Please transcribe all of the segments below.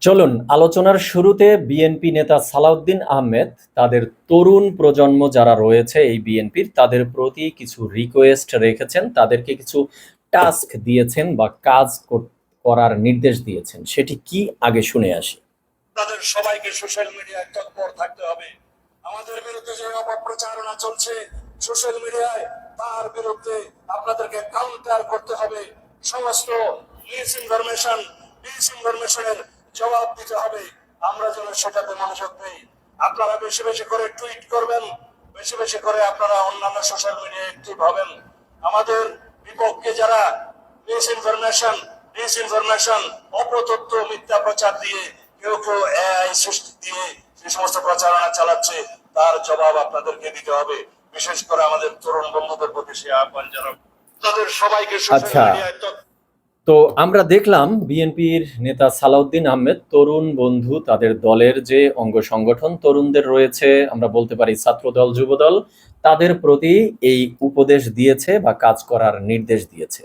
চলুন, আলোচনার শুরুতে বিএনপি নেতা সালাউদ্দিন আহমেদ, তাদের তরুণ প্রজন্ম যারা রয়েছে এই বিএনপির, তাদের প্রতি কিছু রিকোয়েস্ট রেখেছেন, তাদেরকে কিছু টাস্ক দিয়েছেন বা কাজ কর- করার নির্দেশ দিয়েছেন। সেটি কি? আগে শুনে আসি। তাদের সবাইকে সোশ্যাল মিডিয়ায় তৎপর থাকতে হবে। আমাদের বিরুদ্ধে যে অপপ্রচারণা চলছে সোশ্যাল মিডিয়ায় তার বিরুদ্ধে আপনাদেরকে কাউন্টার করতে হবে। সমস্ত মিস ইনফরমেশন জবাব দিতে হবে। আমরা যেন সেটাতে মনোযোগ দিই। আপনারা বেশি বেশি করে টুইট করবেন। বেশি বেশি করে আপনারা অন্যান্য সোশ্যাল মিডিয়ায় অ্যাক্টিভ হবেন। আমাদের বিপক্ষে যারা মিস ইনফরমেশন ডিস ইনফরমেশন অপতথ্য মিথ্যা প্রচার দিয়ে কেউ কেউ এআই সৃষ্টি দিয়ে যে সমস্ত প্রচারণা চালাচ্ছে তার জবাব আপনাদেরকে দিতে হবে। বিশেষ করে আমাদের তরুণ বন্ধুদের প্রতি সে আহ্বান জানাব। তাদের সবাইকে সোশ্যাল আচ্ছা। মিডিয়ায় তো আমরা দেখলাম বিএনপির নেতা সালাউদ্দিন আহমেদ, তরুণ বন্ধু, তাদের দলের যে অঙ্গ সংগঠন, তরুণদের রয়েছে, আমরা বলতে পারি ছাত্রদল, যুবদল, তাদের প্রতি এই উপদেশ দিয়েছে বা কাজ করার নির্দেশ দিয়েছে।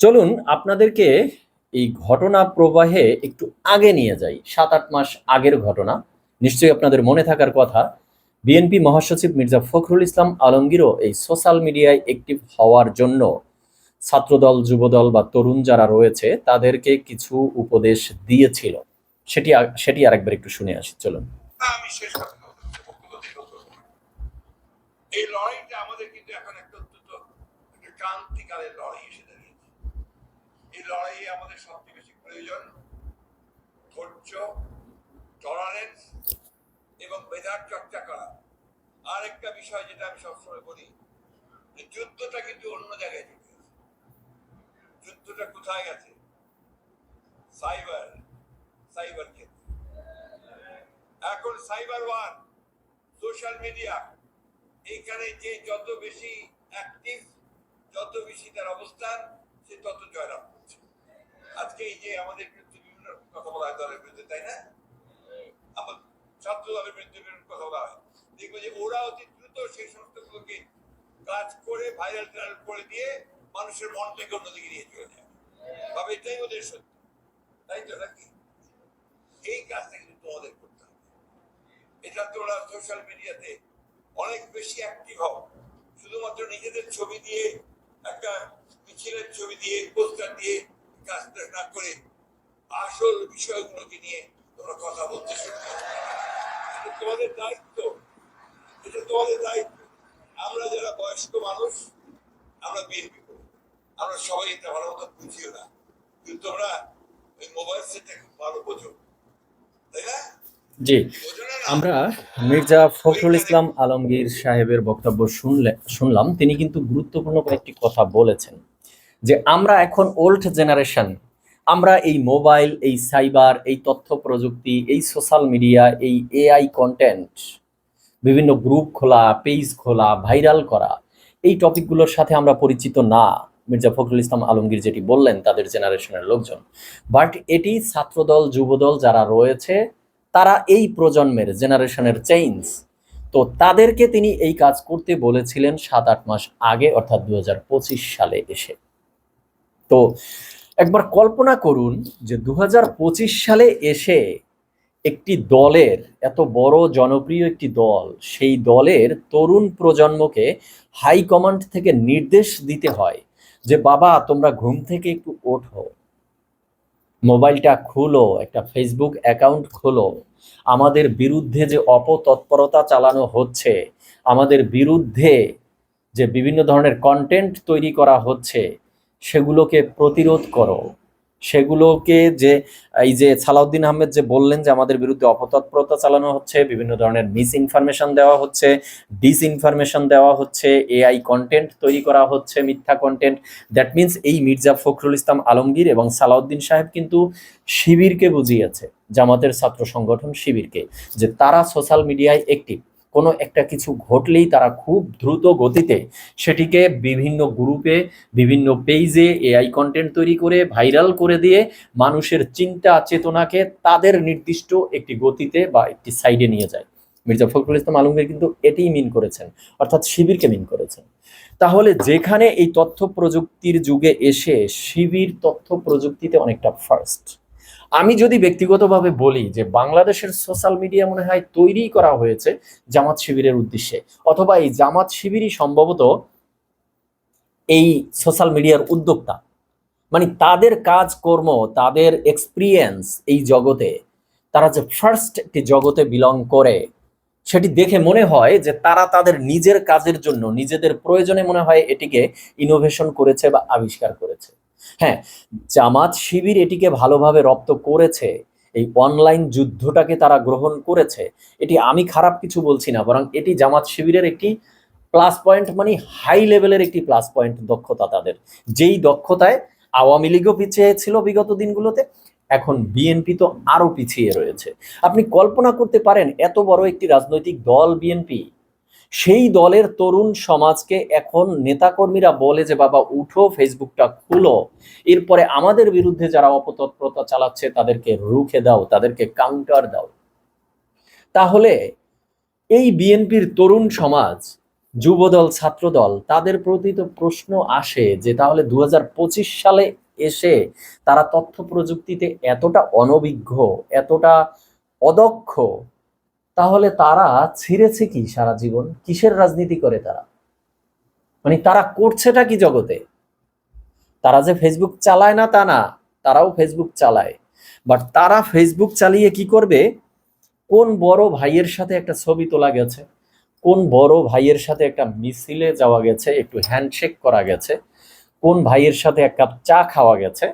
চলুন আপনাদেরকে এই ঘটনা প্রবাহে একটু আগে নিয়ে যাই সাত আট মাস আগের ঘটনা। নিশ্চয়ই আপনাদের মনে থাকার কথা, বিএনপি মহাসচিব মির্জা ফখরুল ইসলাম আলমগীরও এই সোশ্যাল মিডিয়ায় অ্যাক্টিভ হওয়ার জন্য ছাত্রদল, যুবদল বা তরুণ যারা রয়েছে, তাদেরকে কিছু উপদেশ দিয়েছিল। সেটি সেটি আরেকবার একটু শুনে আসি, চলুন। এই আমাদের লড়াই আমাদের সবচেয়ে বেশি প্রয়োজন ধৈর্য এবং চর্চা করা। বিষয় যেটা আমি সবসময় বলি যুদ্ধটা কিন্তু অন্য জায়গায় যুদ্ধটা কোথায় গেছে সাইবার সাইবার ক্ষেত্রে। এখন সাইবার ওয়ার, সোশ্যাল মিডিয়া, এইখানে যে যত বেশি অ্যাক্টিভ যত বেশি তার অবস্থান, সে তত জয়লাভ করছে। আজকে এই যে আমাদের বিরুদ্ধে বিভিন্ন কথা বলা হয় দলের বিরুদ্ধে, তাই না? আমার ছাত্র দলের বিরুদ্ধে বিভিন্ন কথা বলা হয়। দেখব যে ওরা অতি দ্রুত সেই সমস্তগুলোকে কাজ করে ভাইরাল টাইরাল করে দিয়ে মানুষের মনটাকে অন্যদিকে নিয়ে চলে যায়। তবে এটাই ওদের সত্য। তাই তো নাকি? এই কাজটা কিন্তু তোমাদের করতে হবে। এটা তোমরা সোশ্যাল মিডিয়াতে অনেক বেশি অ্যাক্টিভ হও। শুধুমাত্র নিজেদের ছবি দিয়ে, একটা মিছিলের ছবি দিয়ে পোস্টার দিয়ে কাজটা না করে আসল বিষয়গুলোকে নিয়ে তোমরা কথা বলতে শুরু তোমাদের দায়িত্ব। এটা তোমাদের দায়িত্ব। আমরা যারা বয়স্ক মানুষ, আমরা বিএনপি আমরা সবাই এটা ভালো মতো বুঝিও না। কিন্তু তোমরা ওই মোবাইল সেটটা খুব ভালো বোঝো। তাই না? জি? আমরা মির্জা ফখরুল ইসলাম আলমগীর সাহেবের বক্তব্য শুনলে শুনলাম। তিনি কিন্তু গুরুত্বপূর্ণ কয়েকটি কথা বলেছেন যে আমরা এখন ওল্ড জেনারেশন আমরা এই মোবাইল এই সাইবার এই তথ্য প্রযুক্তি এই সোশ্যাল মিডিয়া এই এআই কন্টেন্ট বিভিন্ন গ্রুপ খোলা পেজ খোলা ভাইরাল করা এই টপিকগুলোর সাথে আমরা পরিচিত না। মির্জা ফখরুল ইসলাম আলমগীর যেটি বললেন, তাদের জেনারেশনের লোকজন। বাট এটি ছাত্রদল, যুবদল যারা রয়েছে, তারা এই প্রজন্মের জেনারেশনের চেঞ্জ তো তাদেরকে তিনি এই কাজ করতে বলেছিলেন সাত আট মাস আগে, অর্থাৎ দু হাজার পঁচিশ সালে এসে। তো একবার কল্পনা করুন যে দু হাজার পঁচিশ সালে এসে একটি দলের, এত বড় জনপ্রিয় একটি দল, সেই দলের তরুণ প্রজন্মকে হাইকমান্ড থেকে নির্দেশ দিতে হয়। যে, বাবা, তোমরা ঘুম থেকে একটু ওঠো। মোবাইলটা খুলো, একটা ফেসবুক অ্যাকাউন্ট খোলো। আমাদের বিরুদ্ধে যে অপতৎপরতা চালানো হচ্ছে, আমাদের বিরুদ্ধে যে বিভিন্ন ধরনের কন্টেন্ট তৈরি করা হচ্ছে, সেগুলোকে প্রতিরোধ করো। সেগুলোকে যে, এই যে সালাউদ্দিন আহমেদ যে বললেন যে আমাদের বিরুদ্ধে অপতৎপরতা চালানো হচ্ছে, বিভিন্ন ধরনের মিস ইনফরমেশন দেওয়া হচ্ছে ডিস ইনফরমেশন দেওয়া হচ্ছে এআই কন্টেন্ট তৈরি করা হচ্ছে, মিথ্যা কন্টেন্ট দ্যাট মিন্স এই মির্জা ফখরুল ইসলাম আলমগীর এবং সালাউদ্দিন সাহেব কিন্তু শিবিরকে বুঝিয়েছে, জামাতের ছাত্র সংগঠন শিবিরকে, যে তারা সোশ্যাল মিডিয়ায় একটিভ কোনো একটা কিছু ঘটলেই তারা খুব দ্রুত গতিতে সেটিকে বিভিন্ন গ্রুপে, বিভিন্ন পেজে এআই কন্টেন্ট তৈরি করে ভাইরাল করে দিয়ে মানুষের চিন্তা, চেতনাকে তাদের নির্দিষ্ট একটি গতিতে বা একটি সাইডে নিয়ে যায়। মির্জা ফখরুল ইসলাম আলমগীর কিন্তু এটিই মিন করেছেন, অর্থাৎ শিবিরকে মিন করেছেন। তাহলে যেখানে এই তথ্য প্রযুক্তির যুগে এসে শিবির তথ্য প্রযুক্তিতে অনেকটা ফার্স্ট আমি যদি ব্যক্তিগতভাবে বলি যে বাংলাদেশের সোশ্যাল মিডিয়া মনে হয় তৈরি করা হয়েছে জামাত শিবিরের উদ্দেশ্যে, অথবা এই জামাত শিবিরই সম্ভবত এই সোশ্যাল মিডিয়ার উদ্যোক্তা। মানে তাদের কাজকর্ম, তাদের এক্সপিরিয়েন্স এই জগতে, তারা যে ফার্স্ট একটি জগতে বিলং করে, সেটি দেখে মনে হয় যে তারা তাদের নিজের কাজের জন্য, নিজেদের প্রয়োজনে মনে হয় এটিকে ইনোভেশন করেছে বা আবিষ্কার করেছে। হ্যাঁ জামাত শিবির এটিকে ভালোভাবে রপ্ত করেছে, এই অনলাইন যুদ্ধটাকে তারা গ্রহণ করেছে, এটি আমি খারাপ কিছু বলছি না, বরং এটি জামাত শিবিরের একটি প্লাস পয়েন্ট মানে হাই লেভেলের একটি প্লাস পয়েন্ট দক্ষতা তাদের। যেই দক্ষতায় আওয়ামী লীগও পিছিয়ে ছিল বিগত দিনগুলোতে, এখন বিএনপি তো আরও পিছিয়ে রয়েছে। আপনি কল্পনা করতে পারেন, এত বড় একটি রাজনৈতিক দল বিএনপি সেই দলের তরুণ সমাজকে এখন নেতাকর্মীরা বলে যে, বাবা, উঠো, ফেসবুকটা খুলো। এরপরে আমাদের বিরুদ্ধে যারা অপতৎপরতা চালাচ্ছে, তাদেরকে রুখে দাও, তাদেরকে কাউন্টার দাও। তাহলে এই বিএনপির তরুণ সমাজ, যুবদল, ছাত্রদল, তাদের প্রতি তো প্রশ্ন আসে যে, তাহলে দু হাজার পঁচিশ সালে এসে তারা তথ্য প্রযুক্তিতে এতটা অনভিজ্ঞ, এতটা অদক্ষ তাহলে তারা ছিঁড়েছে কি সারা জীবন? কিসের রাজনীতি করে তারা? মানে তারা করছেটা কি জগতে? তারা যে ফেসবুক চালায় না তা না, তারাও ফেসবুক চালায়। বাট তারা ফেসবুক চালিয়ে কি করবে? কোন বড় ভাইয়ের সাথে একটা ছবি তোলা গেছে? কোন বড় ভাইয়ের সাথে একটা মিছিলে যাওয়া গেছে? একটু হ্যান্ডশেক করা গেছে? কোন ভাইয়ের সাথে এক কাপ চা খাওয়া গেছে?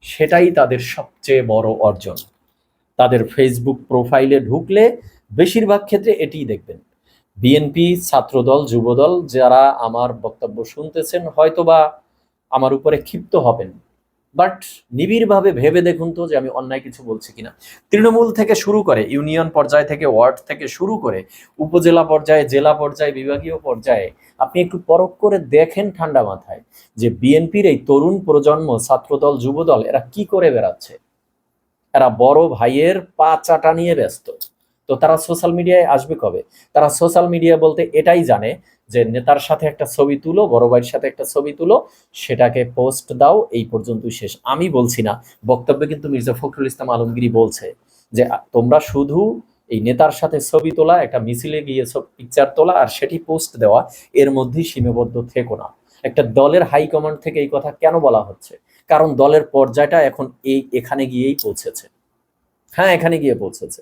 সেটাই তাদের সবচেয়ে বড় অর্জন। তাদের ফেসবুক প্রোফাইলে ঢুকলে বেশিরভাগ ক্ষেত্রে এটিই দেখবেন। বিএনপি, ছাত্রদল, যুবদল যারা আমার বক্তব্য শুনতেছেন হয়তোবা আমার উপরে ক্ষিপ্ত হবেন। বাট নিবিড়ভাবে ভেবে দেখুন তো যে আমি অন্যায় কিছু বলছি কিনা। তৃণমূল থেকে শুরু করে, ইউনিয়ন পর্যায় থেকে, ওয়ার্ড থেকে শুরু করে, উপজেলা পর্যায়ে, জেলা পর্যায়ে, বিভাগীয় পর্যায়ে, আপনি একটু পরখ করে দেখেন ঠান্ডা মাথায় যে বিএনপির এই তরুণ প্রজন্ম, ছাত্রদল, যুবদল, এরা কি করে বেড়াচ্ছে? এরা বড় ভাইয়ের পা চাটা নিয়ে ব্যস্ত। তো তারা সোশ্যাল মিডিয়ায় আসবে কবে? তারা সোশ্যাল মিডিয়া বলতে এটাই জানে যে নেতার সাথে একটা ছবি তুলো, বড় ভাইয়ের সাথে একটা ছবি তুলো, সেটাকে পোস্ট দাও, এই পর্যন্তই শেষ। আমি বলছি না, বক্তব্যে কিন্তু মির্জা ফখরুল ইসলাম আলমগিরি বলছে যে তোমরা শুধু এই নেতার সাথে ছবি তোলা, একটা মিছিলে গিয়ে পিকচার তোলা, আর সেটি পোস্ট দেওয়া, এর মধ্যেই সীমাবদ্ধ থেকো না। একটা দলের হাইকমান্ড থেকে এই কথা কেন বলা হচ্ছে? কারণ দলের পর্যায়টা এখন এই, এখানে গিয়েই পৌঁছেছে। হ্যাঁ এখানে গিয়ে পৌঁছেছে।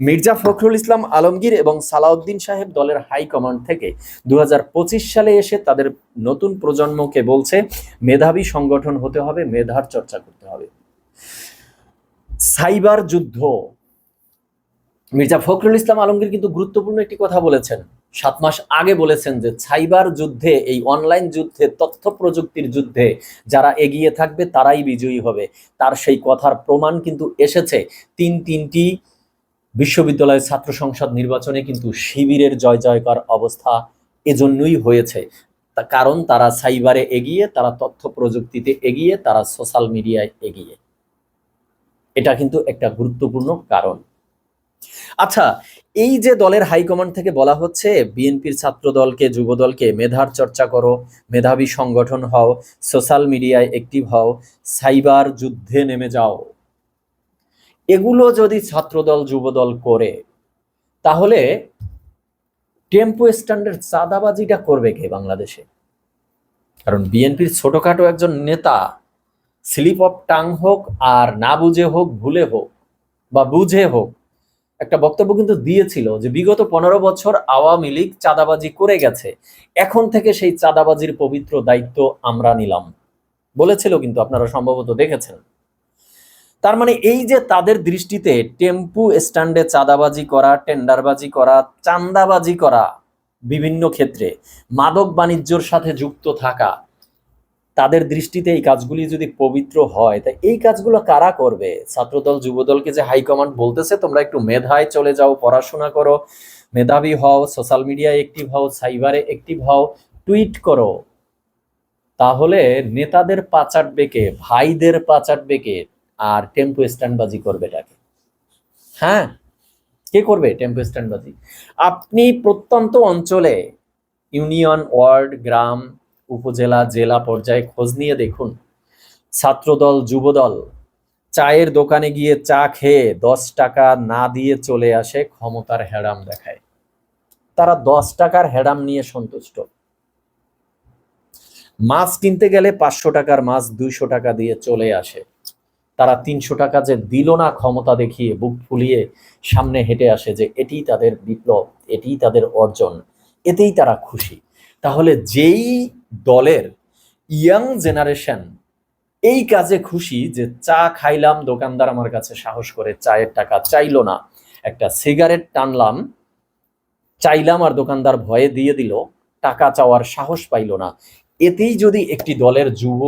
মির্জা ফখরুল ইসলাম আলমগীর এবং সালাউদ্দিন সাহেব দলের হাই কমান্ড থেকে দু হাজার পঁচিশ সালে এসে তাদের নতুন প্রজন্মকে বলছে, মেধাবী সংগঠন হতে হবে, মেধার চর্চা করতে হবে। সাইবার যুদ্ধ। মির্জা ফখরুল ইসলাম আলমগীর কিন্তু গুরুত্বপূর্ণ একটি কথা বলেছেন। সাত মাস আগে বলেছেন যে সাইবার যুদ্ধে, এই অনলাইন যুদ্ধে, তথ্য প্রযুক্তির যুদ্ধে যারা এগিয়ে থাকবে তারাই বিজয়ী হবে। তার সেই কথার প্রমাণ কিন্তু এসেছে। তিন তিনটি বিশ্ববিদ্যালয়ের ছাত্র সংসদ নির্বাচনে কিন্তু শিবিরের জয় জয়কার অবস্থা এজন্যই হয়েছে। কারণ তারা সাইবারে এগিয়ে, তারা তথ্য প্রযুক্তিতে এগিয়ে, তারা সোশ্যাল মিডিয়ায় এগিয়ে। এটা কিন্তু একটা গুরুত্বপূর্ণ কারণ। আচ্ছা এই যে দলের হাইকমান্ড থেকে বলা হচ্ছে, বিএনপির ছাত্র দলকে, যুব দলকে, মেধার চর্চা করো, মেধাবী সংগঠন হও সোশ্যাল মিডিয়ায় অ্যাক্টিভ হও সাইবার যুদ্ধে নেমে যাও। এগুলো যদি ছাত্রদল যুবদল করে, তাহলে টেম্পো স্ট্যান্ডার্ড চাঁদাবাজিটা করবে কে বাংলাদেশে? কারণ বিএনপির ছোটখাটো একজন নেতা স্লিপ অফ টাং হোক আর না বুঝে হোক, ভুলে হোক বা বুঝে হোক একটা বক্তব্য কিন্তু দিয়েছিল যে বিগত পনেরো বছর আওয়ামী লীগ চাঁদাবাজি করে গেছে। এখন থেকে সেই চাঁদাবাজির পবিত্র দায়িত্ব আমরা নিলাম। বলেছিল কিন্তু আপনারা সম্ভবত দেখেছেন। তার মানে এই যে তাদের দৃষ্টিতে টেম্পু স্ট্যান্ডে চাঁদাবাজি করা, টেন্ডারবাজি করা চান্দাবাজি করা বিভিন্ন ক্ষেত্রে মাদক বাণিজ্যর সাথে যুক্ত থাকা তাদের দৃষ্টিতে এই কাজগুলি যদি পবিত্র হয়, তা এই কাজগুলো কারা করবে? ছাত্রদল, যুবদলকে যে হাইকমান্ড বলতেছে, তোমরা একটু মেধায় চলে যাও, পড়াশোনা করো, মেধাবী হও সোশ্যাল মিডিয়ায় অ্যাক্টিভ হও সাইবারে অ্যাক্টিভ হও টুইট করো। তাহলে নেতাদের পাচাট বেকে, ভাইদের পাচাট বেকে আর টেম্পো স্ট্যান্ডবাজি করবে এটাকে। হ্যাঁ? কে করবে টেম্পো স্ট্যান্ডবাজি আপনি প্রত্যন্ত অঞ্চলে ইউনিয়ন ওয়ার্ড গ্রাম উপজেলা, জেলা পর্যায়ে খোঁজ নিয়ে দেখুন। ছাত্রদল, যুবদল, চায়ের দোকানে গিয়ে চা খেয়ে দশ টাকা না দিয়ে চলে আসে ক্ষমতার হেডাম দেখায়। তারা দশ টাকার হেডাম নিয়ে সন্তুষ্ট। মাছ কিনতে গেলে পাঁচশো টাকার মাছ দুইশো টাকা দিয়ে চলে আসে। তারা তিনশো টাকা যে দিল না ক্ষমতা দেখিয়ে বুক ফুলিয়ে সামনে হেঁটে আসে যে এটিই তাদের বিপ্লব, এটিই তাদের অর্জন, এতেই তারা খুশি। তাহলে যেই দলের ইয়াং জেনারেশন এই কাজে খুশি যে চা খাইলাম, দোকানদার আমার কাছে সাহস করে চায়ের টাকা চাইলো না। একটা সিগারেট টানলাম, চাইলাম আর দোকানদার ভয়ে দিয়ে দিল, টাকা চাওয়ার সাহস পাইল না। এতেই যদি একটি দলের যুব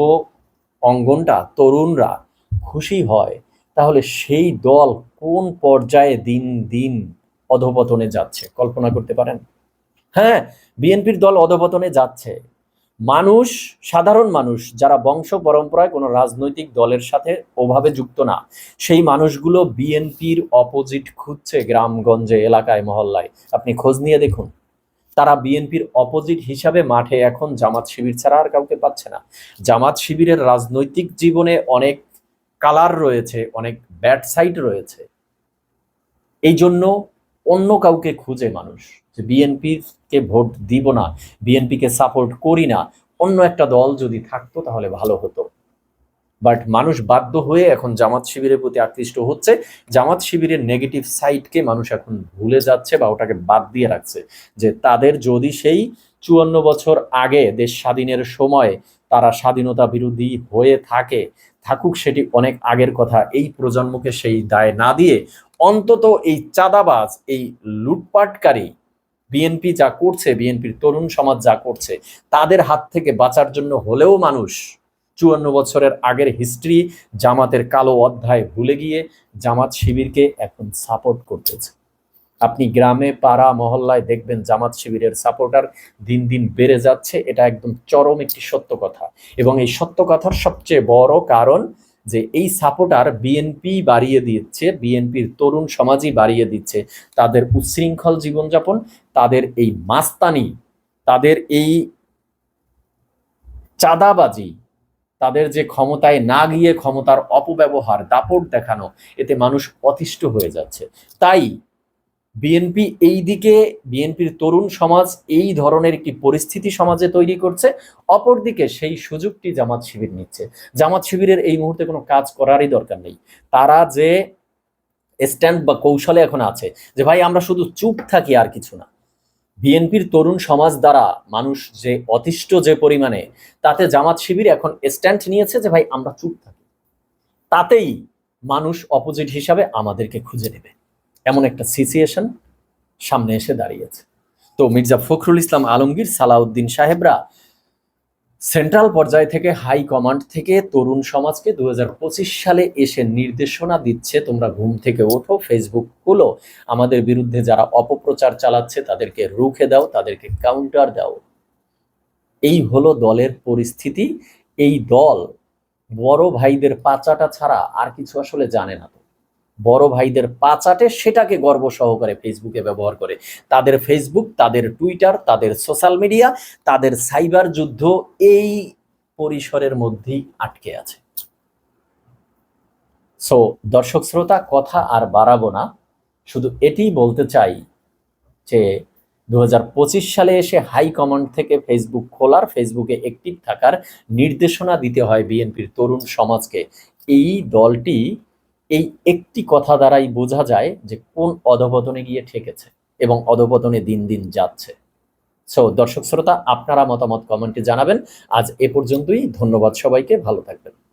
অঙ্গনটা তরুণরা খুশি হয়, তাহলে সেই দল কোন পর্যায়ে দিন দিন অধপতনে যাচ্ছে? কল্পনা করতে পারেন? হ্যাঁ বিএনপির দল অধপতনে যাচ্ছে। মানুষ, সাধারণ মানুষ যারা বংশ পরম্পরায় কোনো রাজনৈতিক দলের সাথে ওভাবে যুক্ত না, সেই মানুষগুলো বিএনপির অপোজিট খুঁজছে গ্রামগঞ্জে, এলাকায়, মহল্লায়। আপনি খোঁজ নিয়ে দেখুন। তারা বিএনপির অপোজিট হিসাবে মাঠে এখন জামাত শিবির ছাড়া আর কাউকে পাচ্ছে না। জামাত শিবিরের রাজনৈতিক জীবনে অনেক কালার রয়েছে, অনেক ব্যাড সাইড রয়েছে। এই জন্য অন্য কাউকে খুঁজে মানুষ। যে বিএনপিকে ভোট দিব না, বিএনপিকে সাপোর্ট করি না, অন্য একটা দল যদি থাকতো তাহলে ভালো হতো। বাট মানুষ বাধ্য হয়ে এখন জামাত শিবিরের প্রতি আকৃষ্ট হচ্ছে। জামাত শিবিরের নেগেটিভ সাইডকে মানুষ এখন ভুলে যাচ্ছে বা ওটাকে বাদ দিয়ে রাখছে যে তাদের যদি সেই চুয়ান্ন বছর আগে দেশ স্বাধীনের সময় তারা স্বাধীনতা বিরোধী হয়ে থাকে, থাকুক সেটি অনেক আগের কথা। এই প্রজন্মকে সেই দায় না দিয়ে অন্তত এই চাঁদাবাজ, এই লুটপাটকারী বিএনপি যা করছে বিএনপির তরুণ সমাজ যা করছে, তাদের হাত থেকে বাঁচার জন্য হলেও মানুষ চুয়ান্ন বছরের আগের হিস্ট্রি জামাতের কালো অধ্যায় ভুলে গিয়ে জামাত শিবিরকে এখন সাপোর্ট করতেছে। আপনি গ্রামে, পাড়া, মহল্লায় দেখবেন জামাত শিবিরের সাপোর্টার দিন দিন বেড়ে যাচ্ছে, এটা একদম চরম একটি সত্য কথা। এবং এই সত্য কথার সবচেয়ে বড় কারণ যে এই সাপোর্টার বিএনপি বাড়িয়ে দিচ্ছে বিএনপির তরুণ সমাজই বাড়িয়ে দিচ্ছে। তাদের উচ্ছৃঙ্খল জীবনযাপন, তাদের এই মাস্তানি, তাদের এই চাঁদাবাজি, তাদের যে ক্ষমতায় না গিয়ে ক্ষমতার অপব্যবহার, দাপট দেখানো, এতে মানুষ অতিষ্ঠ হয়ে যাচ্ছে। তাই বিএনপি এই দিকে বিএনপির তরুণ সমাজ এই ধরনের একটি পরিস্থিতি সমাজে তৈরি করছে। অপরদিকে সেই সুযোগটি জামাত শিবির নিচ্ছে। জামাত শিবিরের এই মুহূর্তে কোনো কাজ করারই দরকার নেই। তারা যে স্ট্যান্ড বা কৌশলে এখন আছে, যে ভাই আমরা শুধু চুপ থাকি আর কিছু না। বিএনপির তরুণ সমাজ দ্বারা মানুষ যে অতিষ্ঠ যে পরিমাণে, তাতে জামাত শিবির এখন স্ট্যান্ড নিয়েছে যে ভাই আমরা চুপ থাকি। তাতেই মানুষ অপোজিট হিসাবে আমাদেরকে খুঁজে নেবে। এমন একটা সিচুয়েশন সামনে এসে দাঁড়িয়েছে। তো মির্জা ফখরুল ইসলাম আলমগীর, সালাউদ্দিন সাহেবরা সেন্ট্রাল পর্যায় থেকে হাই কমান্ড থেকে তরুণ সমাজকে দু হাজার পঁচিশ সালে এসে নির্দেশনা দিচ্ছে, তোমরা ঘুম থেকে ওঠো ফেসবুক খুলো। আমাদের বিরুদ্ধে যারা অপপ্রচার চালাচ্ছে, তাদেরকে রুখে দাও, তাদেরকে কাউন্টার দাও। এই হলো দলের পরিস্থিতি। এই দল বড় ভাইদের পাচাটা ছাড়া আর কিছু আসলে জানে না। বড় ভাইদের পাচাটে সেটাকে গর্ব সহকারে ফেসবুকে ব্যবহার করে। তাদের ফেসবুক তাদের টুইটার তাদের সোশ্যাল মিডিয়া তাদের সাইবার যুদ্ধ এই পরিসরের মধ্যেই আটকে আছে। সো দর্শক শ্রোতা, কথা আর বাড়াবো না। শুধু এটিই বলতে চাই যে দু হাজার পঁচিশ সালে এসে হাই কমান্ড থেকে ফেসবুক খোলার ফেসবুকে অ্যাক্টিভ থাকার নির্দেশনা দিতে হয় বিএনপির তরুণ সমাজকে। এই দলটি এই একটি কথা দ্বারাই বোঝা যায় যে কোন অধপতনে গিয়ে ঠেকেছে এবং অধপতনে দিন দিন যাচ্ছে। সো দর্শক শ্রোতা, আপনারা মতামত কমেন্টে জানাবেন। আজ এ পর্যন্তই। ধন্যবাদ সবাইকে। ভালো থাকবেন।